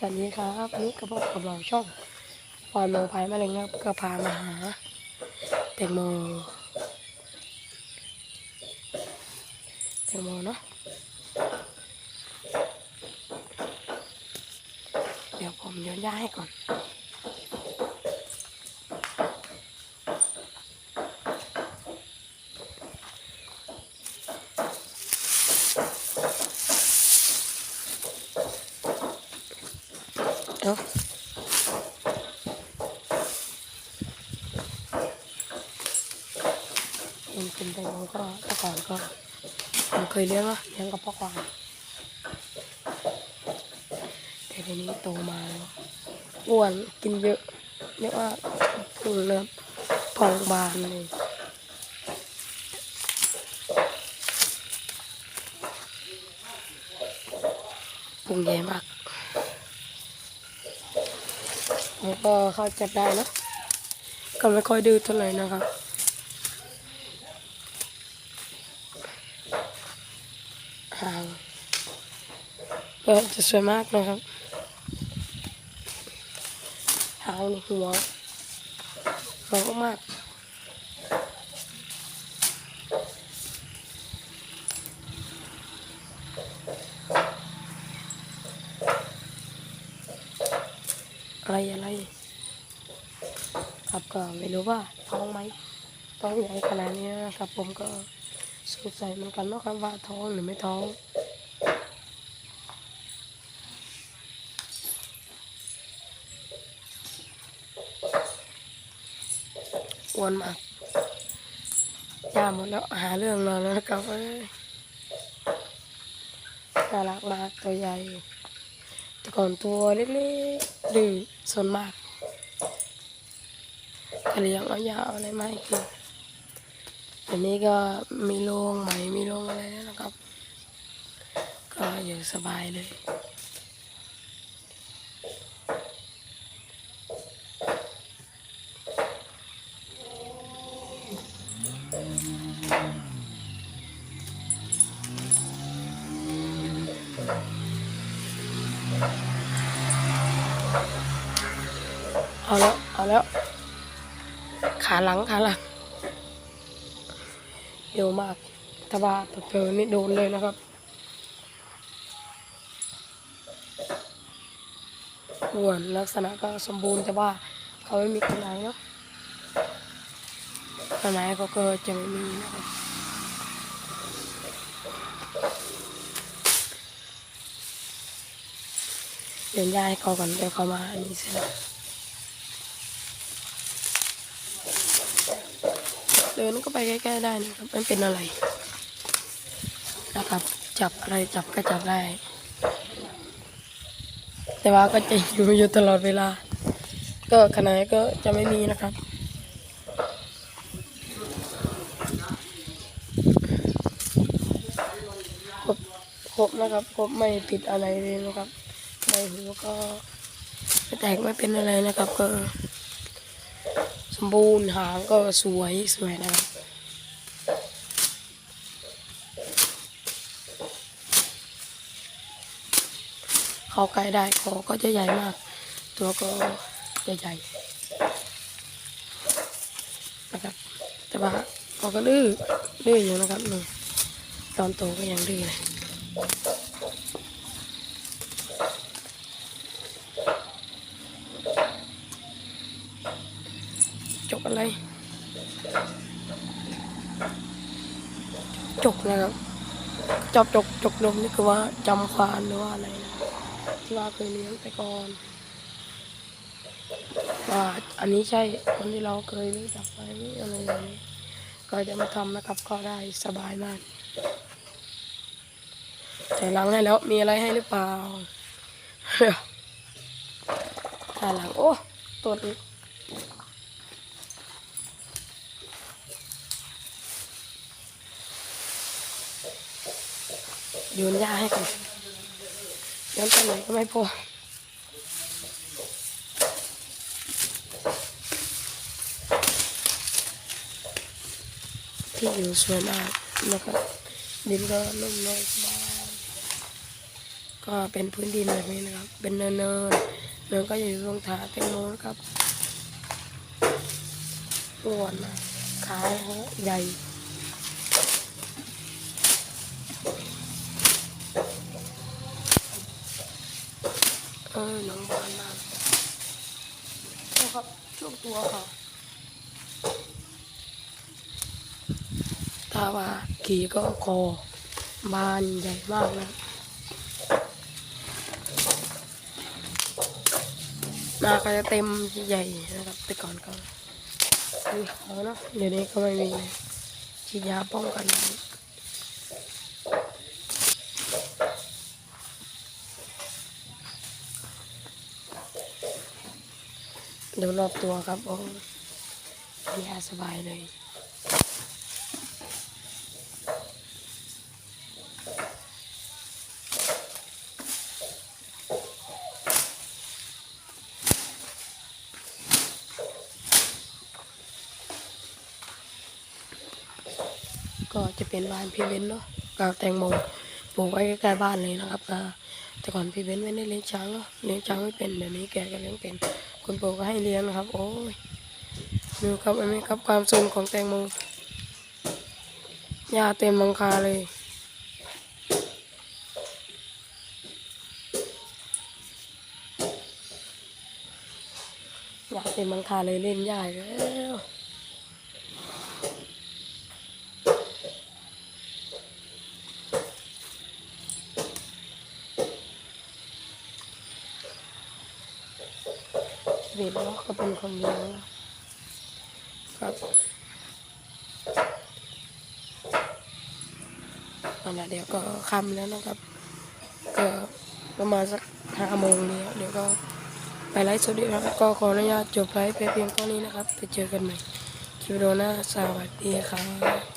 สวัสดีครับวันนี้ก็พบกับเราช่องฟอนโมพายมาเลยครับ ก็พามาหาแตงโมแตงโมเนาะเดี๋ยวผมโยนย้าให้ก่อน เอ้าเห็นเป็นแตงโมก็ต่ก่อนก็ผมเคยเลี้ยงอะเลี้ยงกับพ่อควายแต่ทีนี้โตมาแล้วอ้วนกินเยอะเรียกว่าพุงเนื้อพองบานเลยพุงใหญ่มาก ผมก็เข้าจับได้นะก็ไม่ค่อยดื้อเท่าไหร่นะครับหางก็จะสวยมากนะครับหางหัวหัวมาก อะไรอะไรครับก็ไม่รู้ว่าท้องไหมท้องใหญ่ขนาดนี้นะครับ ผมก็สงสัยเหมือนกันนะครับว่าท้องหรือไม่ท้องอ้วนมากยาหมดแล้วหาเรื่องนอนแล้วนะครับน่ารักมากตัวใหญ่ ก่อนตัวเล็กๆดื้อส่วนมากก็เลี้ยงเอายาอาอะไรมาให้กินอันนี้ก็มีโรงใหม่มีโรงอะไรแล้วนะครับ ก็อยู่สบายเลย เอาแล้ว ขาหลัง ขาหลังเร็วมากถ้าว่าเผลอนี่โดนเลยนะครับ อ้วนลักษณะก็สมบูรณ์แต่ว่าเขาไม่มีขนไหนเนาะขนไหนเขาก็จะไม่มีนะครับเดี๋ยวย้ายเขาก่อนเดี๋ยวเขามาอันนี้เสร็จแล้ว เดินก็ไปใกล้ๆได้นะครับไม่เป็นอะไรนะครับ จับอะไรจับก็จับได้ แต่ว่าก็จะอยู่อยู่ตลอดเวลา ก็ขนาดก็จะไม่มีนะครับครบครบนะครับครบไม่ผิดอะไรเลยนะครับใบหูก็ไม่แตกไม่เป็นอะไรนะครับก็ สมบูรณ์หางก็สวยสวยนะครับเข้าใกล้ได้คอก็จะใหญ่มาก ตัวก็จะใหญ่นะครับ แต่ว่าเขาก็ดื้อดื้ออยู่นะครับนี่ตอนโตก็ยังดื้อเลย อะไร จกนะครับจับจกจกนมนี่คือว่าจำควานหรือว่าอะไรนะที่ว่าเคยเลี้ยงแต่ก่อนว่าอันนี้ใช่คนที่เราเคยรู้จักไปอะไรอย่างนี้ก็จะมาทำนะครับก็ได้สบายมากแต่หลังให้แล้วมีอะไรให้หรือเปล่าเดี๋ยวถ่ายหลังโอ้ตัวนี้ โยนยาให้ก่อนโยนไปไหนก็ไม่พอที่อยู่สวยมากนะครับดินก็นุ่มนวลสบายก็เป็นพื้นดินแบบนี้นะครับ เป็นเนินเนินเนินก็อยู่ตรงถาแตงโมนครับอ้วนนะขาใหญ่ เออน้องบอลมานะครับช่วงตัวค่ะถ้าว่าขี่ก็คอบานใหญ่มากนะหน้าก็จะเต็มใหญ่นะครับ แต่ก่อนก็มีเขาเนาะเดี๋ยวนี้ก็ไม่มีเลยฉีดยาป้องกัน ดูรอบตัวครับ โอ้ยาสบายเลยก็จะเป็นบ้านพี่เบนเนาะกับแตงโมปลูกไว้ใกล้ๆบ้านเลยนะครับก็ แต่ก่อนพี่เบ้นไม่ได้เลี้ยงช้างเนาะเลี้ยงช้างไม่เป็นเดี๋ยวนี้แกก็เลี้ยงเป็น คุณปู่ก็ให้เลี้ยงนะครับ โอ้ยดูครับอันนี้ครับความสูงของแตงโมหญ้าเต็มมังคาเลยหญ้าเต็มมังคาเลยเล่นใหญ้าอีกแล้ว ชีวิตเนาะก็เป็นคนเดียวครับเอาละเดี๋ยวก็ค่ำแล้วนะครับ ก็ประมาณสักห้าโมงเนี้เดี๋ยวก็ไปไลฟ์สดดีกนะครับ ก็ขออนุญาตจบไลฟ์ไปเพียงเท่านี้นะครับ ไปเจอกันใหม่คลิปวิดีโอหน้าสวัสดีครับ